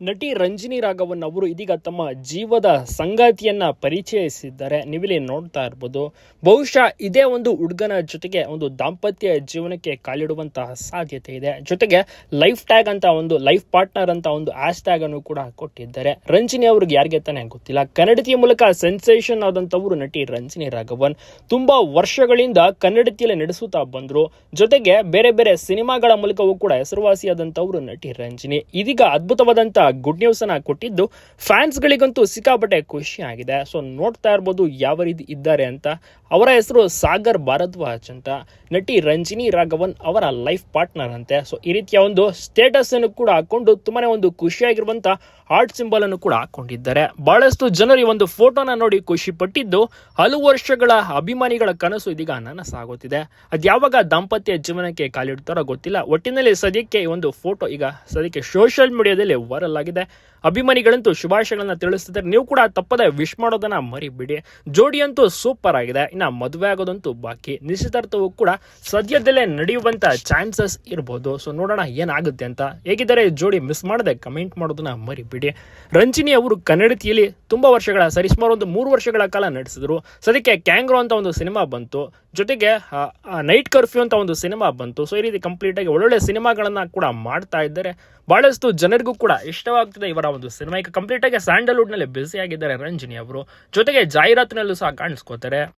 ನಟಿ ರಂಜಿನಿ ರಾಘವನ್ ಅವರು ಇದೀಗ ತಮ್ಮ ಜೀವದ ಸಂಗಾತಿಯನ್ನ ಪರಿಚಯಿಸಿದ್ದಾರೆ. ನೀವಿಲ್ಲಿ ನೋಡ್ತಾ ಇರ್ಬೋದು. ಬಹುಶಃ ಇದೇ ಒಂದು ಹುಡುಗನ ಜೊತೆಗೆ ಒಂದು ದಾಂಪತ್ಯ ಜೀವನಕ್ಕೆ ಕಾಲಿಡುವಂತಹ ಸಾಧ್ಯತೆ ಇದೆ. ಜೊತೆಗೆ ಲೈಫ್ ಟ್ಯಾಗ್ ಅಂತ ಒಂದು, ಲೈಫ್ ಪಾರ್ಟ್ನರ್ ಅಂತ ಒಂದು ಆಶ್ ಟ್ಯಾಗ್ ಅನ್ನು ಕೂಡ ಕೊಟ್ಟಿದ್ದಾರೆ. ರಂಜಿನಿ ಅವ್ರಿಗೆ ಯಾರಿಗೆ ತಾನೇ ಗೊತ್ತಿಲ್ಲ. ಕನ್ನಡತಿಯ ಮೂಲಕ ಸೆನ್ಸೇಷನ್ ಆದಂತವರು ನಟಿ ರಂಜಿನಿ ರಾಘವನ್. ತುಂಬಾ ವರ್ಷಗಳಿಂದ ಕನ್ನಡತಿಯಲ್ಲಿ ನಡೆಸುತ್ತಾ ಬಂದರು. ಜೊತೆಗೆ ಬೇರೆ ಬೇರೆ ಸಿನಿಮಾಗಳ ಮೂಲಕವೂ ಕೂಡ ಹೆಸರುವಾಸಿಯಾದಂತವರು ನಟಿ ರಂಜಿನಿ. ಇದೀಗ ಅದ್ಭುತವಾದಂತ ಗುಡ್ ನ್ಯೂಸ್ ಅನ್ನ ಕೊಟ್ಟಿದ್ದು ಫ್ಯಾನ್ಸ್ ಗಳಿಗಂತೂ ಸಿಕ್ಕಾಪಟ್ಟೆ ಖುಷಿ ಆಗಿದೆ. ಸೊ ನೋಡ್ತಾ ಇರ್ಬೋದು ಯಾವ ರೀತಿ ಇದ್ದಾರೆ ಅಂತ. ಅವರ ಹೆಸರು ಸಾಗರ್ ಭಾರದ್ವಾಜ್ ಅಂತ. ನಟಿ ರಂಜಿನಿ ರಾಘವನ್ ಅವರ ಲೈಫ್ ಪಾರ್ಟ್ನರ್ ಅಂತೆ. ಸೊ ಈ ರೀತಿಯ ಒಂದು ಸ್ಟೇಟಸ್ ಅನ್ನು ಕೂಡ ಹಾಕೊಂಡು ತುಂಬಾನೇ ಒಂದು ಖುಷಿಯಾಗಿರುವಂತ ಹಾರ್ಟ್ ಸಿಂಬಲ್ ಅನ್ನು ಕೂಡ ಹಾಕೊಂಡಿದ್ದಾರೆ. ಬಹಳಷ್ಟು ಜನರು ಈ ಒಂದು ಫೋಟೋನ ನೋಡಿ ಖುಷಿ ಪಟ್ಟಿದ್ದು ಹಲವು ವರ್ಷಗಳ ಅಭಿಮಾನಿಗಳ ಕನಸು ಇದೀಗ ನನಸಾಗುತ್ತಿದೆ ಅದು ಯಾವಾಗ ದಾಂಪತ್ಯ ಜೀವನಕ್ಕೆ ಕಾಲಿಡ್ತಾರೋ ಗೊತ್ತಿಲ್ಲ. ಒಟ್ಟಿನಲ್ಲಿ ಸದ್ಯಕ್ಕೆ ಈ ಒಂದು ಫೋಟೋ ಈಗ ಸದ್ಯಕ್ಕೆ ಸೋಷಿಯಲ್ ಮೀಡಿಯಾದಲ್ಲಿ ವೈರಲ್ ಆಗಿದೆ ಅಭಿಮಾನಿಗಳಂತೂ ಶುಭಾಶಯಗಳನ್ನ ತಿಳಿಸ್ತಿದ್ದಾರೆ. ನೀವು ಕೂಡ ತಪ್ಪದೆ ವಿಶ್ ಮಾಡೋದನ್ನ ಮರಿಬಿಡಿ. ಜೋಡಿ ಅಂತೂ ಸೂಪರ್ ಆಗಿದೆ. ಇನ್ನ ಮದುವೆ ಆಗೋದಂತೂ ಬಾಕಿ. ನಿಶ್ಚಿತಾರ್ಥವೂ ಕೂಡ ಸದ್ಯದಲ್ಲೇ ನಡೆಯುವಂತ ಚಾನ್ಸಸ್ ಇರ್ಬೋದು. ಸೊ ನೋಡೋಣ ಏನಾಗುತ್ತೆ ಅಂತ. ಹೇಗಿದ್ದಾರೆ ಜೋಡಿ ಮಿಸ್ ಮಾಡದೆ ಕಮೆಂಟ್ ಮಾಡೋದನ್ನ ಮರಿಬಿಡಿ. ರಂಜಿನಿ ಅವರು ಕನ್ನಡತಿಯಲ್ಲಿ ತುಂಬಾ ವರ್ಷಗಳ ಸರಿಸುಮಾರು ಒಂದು ಮೂರು ವರ್ಷಗಳ ಕಾಲ ನಡೆಸಿದ್ರು ಸದ್ಯಕ್ಕೆ ಕ್ಯಾಂಗ್ರೋ ಅಂತ ಒಂದು ಸಿನಿಮಾ ಬಂತು. ಜೊತೆಗೆ ನೈಟ್ ಕರ್ಫ್ಯೂ ಅಂತ ಒಂದು ಸಿನಿಮಾ ಬಂತು. ಸೊ ಈ ರೀತಿ ಕಂಪ್ಲೀಟ್ ಆಗಿ ಒಳ್ಳೊಳ್ಳೆ ಸಿನಿಮಾಗಳನ್ನ ಕೂಡ ಮಾಡ್ತಾ ಇದ್ದಾರೆ. ಬಹಳಷ್ಟು ಜನರಿಗೂ ಕೂಡ ಇಷ್ಟವಾಗ್ತಿದೆ ಇವರ ಒಂದು ಸಿನಿಮಾ. ಈಗ ಕಂಪ್ಲೀಟ್ ಆಗಿ ಸ್ಯಾಂಡಲ್ವುಡ್ನಲ್ಲಿ ಬ್ಯುಸಿ ಆಗಿದ್ದಾರೆ ರಂಜಿನಿ ಅವರು. ಜೊತೆಗೆ ಜಾಹೀರಾತಿನಲ್ಲೂ ಸಹ ಕಾಣಿಸ್ಕೋತಾರೆ.